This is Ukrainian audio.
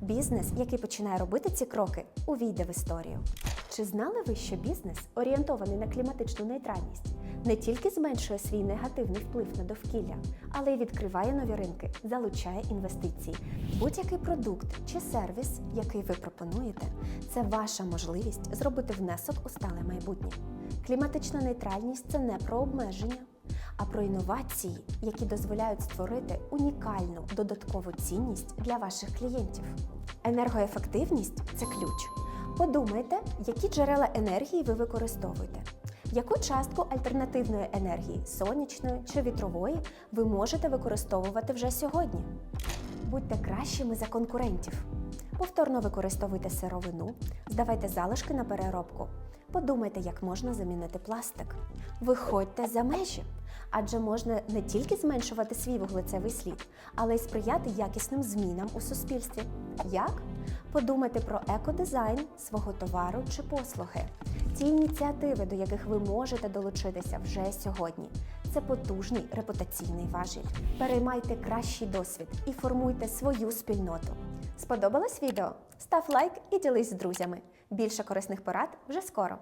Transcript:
Бізнес, який починає робити ці кроки, увійде в історію. Чи знали ви, що бізнес, орієнтований на кліматичну нейтральність, не тільки зменшує свій негативний вплив на довкілля, але й відкриває нові ринки, залучає інвестиції. Будь-який продукт чи сервіс, який ви пропонуєте, це ваша можливість зробити внесок у стале майбутнє. Кліматична нейтральність це не про обмеження, а про інновації, які дозволяють створити унікальну додаткову цінність для ваших клієнтів. Енергоефективність це ключ. Подумайте, які джерела енергії ви використовуєте. Яку частку альтернативної енергії сонячної чи вітрової ви можете використовувати вже сьогодні? Будьте кращими за конкурентів. Повторно використовуйте сировину, здавайте залишки на переробку. Подумайте, як можна замінити пластик. Виходьте за межі, адже можна не тільки зменшувати свій вуглецевий слід, але й сприяти якісним змінам у суспільстві. Як? Подумайте про екодизайн свого товару чи послуги. Ті ініціативи, до яких ви можете долучитися вже сьогодні, це потужний репутаційний важіль. Переймайте кращий досвід і формуйте свою спільноту. Сподобалось відео? Став лайк і ділись з друзями. Більше корисних порад вже скоро.